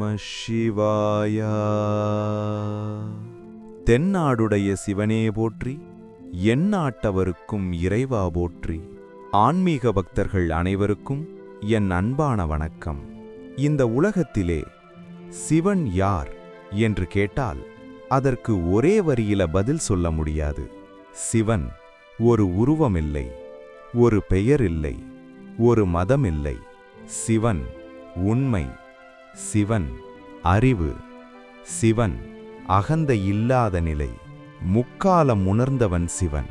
நம சிவாயா. தென்னாடுடைய சிவனே போற்றி எந்நாட்டவருக்கும் இறைவா போற்றி. ஆன்மீக பக்தர்கள் அனைவருக்கும் என் அன்பான வணக்கம். இந்த உலகத்திலே சிவன் யார் என்று கேட்டால் அதற்கு ஒரே வரியில பதில் சொல்ல முடியாது. சிவன் ஒரு உருவமில்லை ஒரு பெயர் இல்லை ஒரு மதமில்லை. சிவன் உண்மை சிவன் அறிவு சிவன் அகந்த இல்லாத நிலை முக்காலம் உணர்ந்தவன் சிவன்.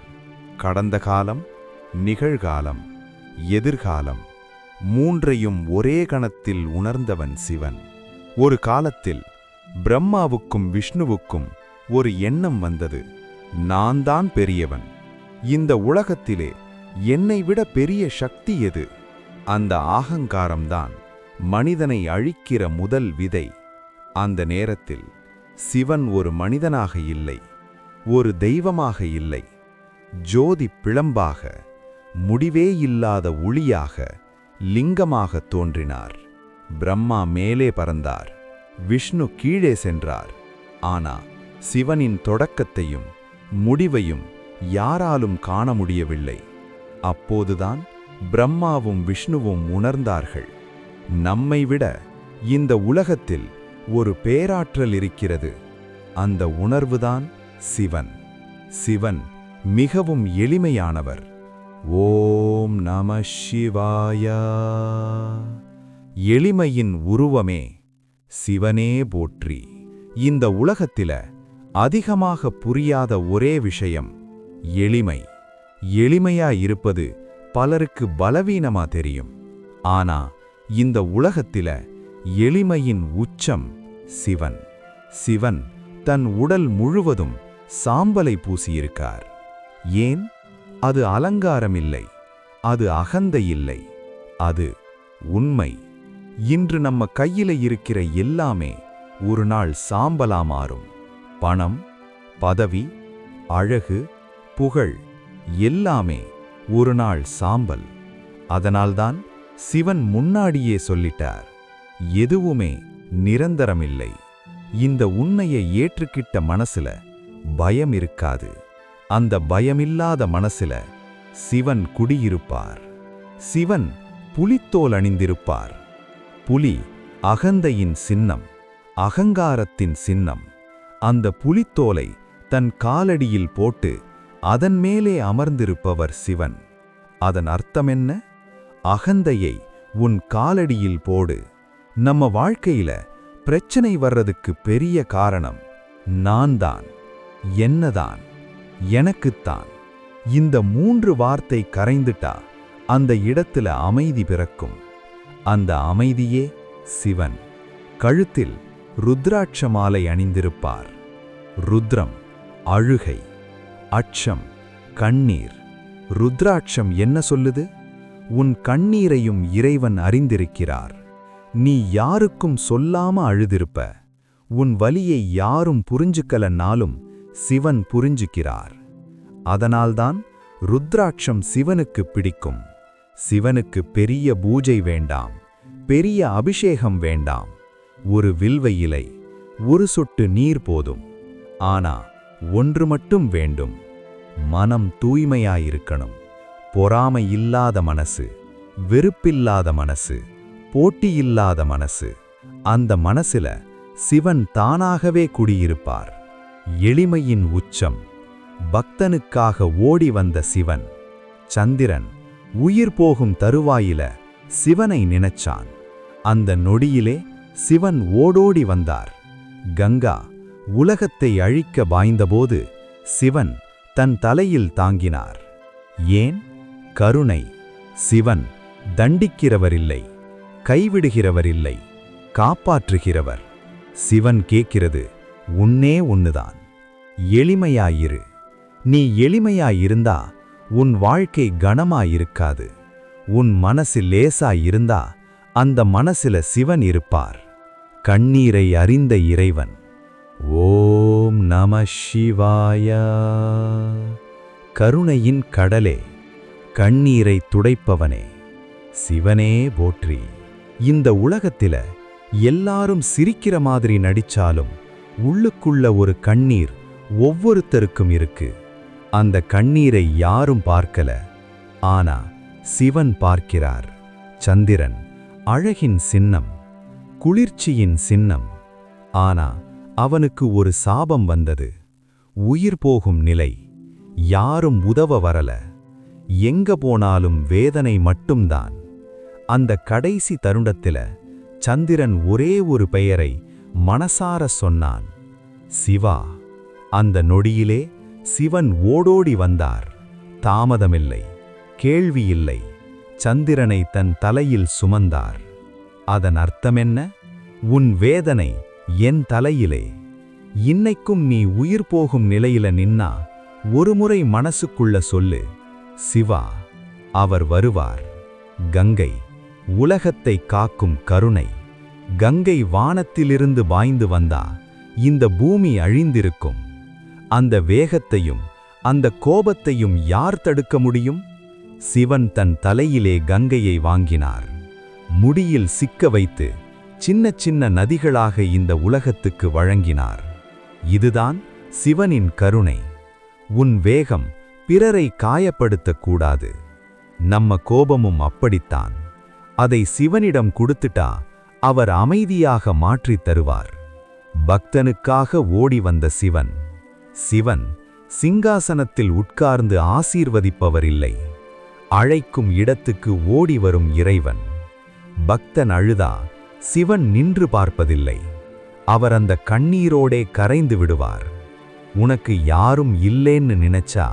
கடந்த காலம் நிகழ்காலம் எதிர்காலம் மூன்றையும் ஒரே கணத்தில் உணர்ந்தவன் சிவன். ஒரு காலத்தில் பிரம்மாவுக்கும் விஷ்ணுவுக்கும் ஒரு எண்ணம் வந்தது. நான் தான் பெரியவன். இந்த உலகத்திலே என்னை விட பெரிய சக்தி எது? அந்த ஆகங்காரம்தான். மனிதனை அழிக்கிற முதல் விதை. அந்த நேரத்தில் சிவன் ஒரு மனிதனாக இல்லை ஒரு தெய்வமாக இல்லை. ஜோதி பிளம்பாக முடிவே இல்லாத ஒளியாக லிங்கமாக தோன்றினார். பிரம்மா மேலே பறந்தார் விஷ்ணு கீழே சென்றார். ஆனா சிவனின் தொடக்கத்தையும் முடிவையும் யாராலும் காண முடியவில்லை. அப்போதுதான் பிரம்மாவும் விஷ்ணுவும் உணர்ந்தார்கள். நம்மை விட இந்த உலகத்தில் ஒரு பேராற்றல் இருக்கிறது. அந்த உணர்வுதான் சிவன். சிவன் மிகவும் எளிமையானவர். ஓம் நம சிவாயா. எளிமையின் உருவமே சிவனே போற்றி. இந்த உலகத்தில அதிகமாக புரியாத ஒரே விஷயம் எளிமை. எளிமையா இருப்பது பலருக்கு பலவீனமா தெரியும். ஆனா இந்த உலகத்தில எளிமையின் உச்சம் சிவன். சிவன் தன் உடல் முழுவதும் சாம்பலை பூசியிருக்கார். ஏன்? அது அலங்காரம் இல்லை அது அகந்தை இல்லை அது உண்மை. இன்று நம்ம கையில இருக்கிற எல்லாமே ஒரு நாள் சாம்பலா மாறும். பணம் பதவி அழகு புகழ் எல்லாமே ஒரு நாள் சாம்பல். அதனால்தான் சிவன் முன்னாடியே சொல்லிட்டார் எதுவுமே நிரந்தரமில்லை. இந்த உண்மையை ஏற்றுக்கிட்ட மனசுல பயம் இருக்காது. அந்த பயமில்லாத மனசுல சிவன் குடியிருப்பார். சிவன் புலித்தோல் அணிந்திருப்பார். புலி அகந்தையின் சின்னம் அகங்காரத்தின் சின்னம். அந்த புலித்தோலை தன் காலடியில் போட்டு அதன் மேலே அமர்ந்திருப்பவர் சிவன். அதன் அர்த்தமென்ன அகந்தையை உன் காலடியில் போடு. நம்ம வாழ்க்கையில பிரச்சனை வர்றதுக்கு பெரிய காரணம் நான் தான் என்னதான் எனக்குத்தான். இந்த மூன்று வார்த்தை கரைந்துட்டா அந்த இடத்துல அமைதி பிறக்கும். அந்த அமைதியே சிவன். கழுத்தில் ருத்ராட்ச மாலை அணிந்திருப்பார். ருத்ரம் அழுகை அச்சம் கண்ணீர். ருத்ராட்சம் என்ன சொல்லுது? உன் கண்ணீரையும் இறைவன் அறிந்திருக்கிறார். நீ யாருக்கும் சொல்லாம அழுதிருப்ப. உன் வலியை யாரும் புரிஞ்சுக்கலன்னாலும் சிவன் புரிஞ்சுக்கிறார். அதனால்தான் ருத்ராட்சம் சிவனுக்கு பிடிக்கும். சிவனுக்கு பெரிய பூஜை வேண்டாம். பெரிய அபிஷேகம் வேண்டாம். ஒரு வில்வ இலை ஒரு சொட்டு நீர் போதும். ஆனா ஒன்று மட்டும் வேண்டும். மனம் தூய்மையாயிருக்கணும். பொறாமை இல்லாத மனசு வெறுப்பில்லாத மனசு போட்டியில்லாத மனசு அந்த மனசுல சிவன் தானாகவே குடியிருப்பார். எளிமையின் உச்சம் பக்தனுக்காக ஓடி வந்த சிவன் சந்திரன் உயிர் போகும் தருவாயில சிவனை நினைச்சான். அந்த நொடியிலே சிவன் ஓடோடி வந்தார். கங்கா உலகத்தை அழிக்க பாய்ந்தபோது சிவன் தன் தலையில் தாங்கினார். ஏன்? கருணை சிவன் தண்டிக்கிறவரில்லை கைவிடுகிறவரில்லை காப்பாற்றுகிறவர். சிவன் கேட்கிறது உன்னே ஒன்னுதான் எளிமையாயிரு. நீ எளிமையாயிருந்தா உன் வாழ்க்கை கனமாயிருக்காது. உன் மனசு லேசாயிருந்தா அந்த மனசுல சிவன் இருப்பார். கண்ணீரை அறிந்த இறைவன் ஓம் நம சிவாய. கருணையின் கடலே கண்ணீரை துடைப்பவனே சிவனே போற்றி. இந்த உலகத்தில எல்லாரும் சிரிக்கிற மாதிரி நடிச்சாலும் உள்ளுக்குள்ள ஒரு கண்ணீர் ஒவ்வொருத்தருக்கும் இருக்கு. அந்த கண்ணீரை யாரும் பார்க்கல ஆனா சிவன் பார்க்கிறார். சந்திரன் அழகின் சின்னம் குளிர்ச்சியின் சின்னம். ஆனா அவனுக்கு ஒரு சாபம் வந்தது. உயிர் போகும் நிலை யாரும் உதவ வரல. எங்க போனாலும் வேதனை மட்டும்தான். அந்த கடைசி தருணத்தில சந்திரன் ஒரே ஒரு பெயரை மனசார சொன்னான். சிவா அந்த நொடியிலே சிவன் ஓடோடி வந்தார். தாமதமில்லை கேள்வியில்லை. சந்திரனை தன் தலையில் சுமந்தார். அதன் அர்த்தமென்ன? உன் வேதனை என் தலையிலே. இன்னைக்கும் நீ உயிர் போகும் நிலையில நின்னா ஒருமுறை மனசுக்குள்ள சொல்லு. சிவா அவர் வருவார். கங்கை உலகத்தை காக்கும் கருணை. கங்கை வானத்திலிருந்து பாய்ந்து வந்தா இந்த பூமி அழிந்திருக்கும். அந்த வேகத்தையும் அந்த கோபத்தையும் யார் தடுக்க முடியும்? சிவன் தன் தலையிலே கங்கையை வாங்கினார். முடியில் சிக்க வைத்து சின்ன சின்ன நதிகளாக இந்த உலகத்துக்கு வழங்கினார். இதுதான் சிவனின் கருணை. உன் வேகம் பிறரை காயப்படுத்தக்கூடாது. நம்ம கோபமும் அப்படித்தான். அதை சிவனிடம் கொடுத்துட்டா அவர் அமைதியாக மாற்றித் தருவார். பக்தனுக்காக ஓடி வந்த சிவன். சிவன் சிங்காசனத்தில் உட்கார்ந்து ஆசீர்வதிப்பவர் இல்லை அழைக்கும் இடத்துக்கு ஓடி வரும் இறைவன். பக்தன் அழுதா சிவன் நின்று பார்ப்பதில்லை. அவர் அந்த கண்ணீரோடே கரைந்து விடுவார். உனக்கு யாரும் இல்லேன்னு நினைச்சா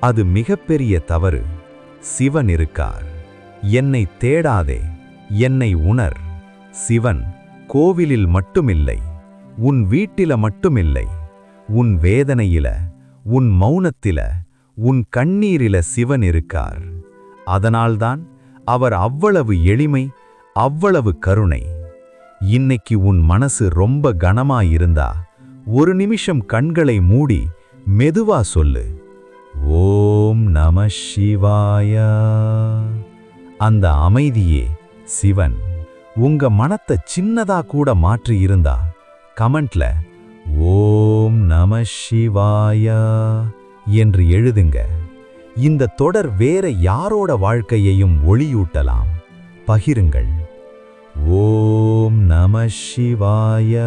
அது மிகப்பெரிய தவறு. சிவன் இருக்கார். என்னை தேடாதே என்னை உணர். சிவன் கோவிலில் மட்டுமில்லை உன் வீட்டில மட்டுமில்லை உன் வேதனையில உன் மௌனத்தில உன் கண்ணீரில சிவன் இருக்கார். அதனால்தான் அவர் அவ்வளவு எளிமை அவ்வளவு கருணை. இன்னைக்கு உன் மனசு ரொம்ப கனமாயிருந்தா ஒரு நிமிஷம் கண்களை மூடி மெதுவா சொல்லு. ஓம் நம சிவாய. அந்த அமைதியே சிவன். உங்க மனத்தை சின்னதா கூட மாற்றி இருந்தா கமெண்ட்ல ஓம் நம சிவாய என்று எழுதுங்க. இந்த தொடர் வேற யாரோட வாழ்க்கையையும் ஒளியூட்டலாம்? பகிருங்கள். ஓம் நம சிவாய.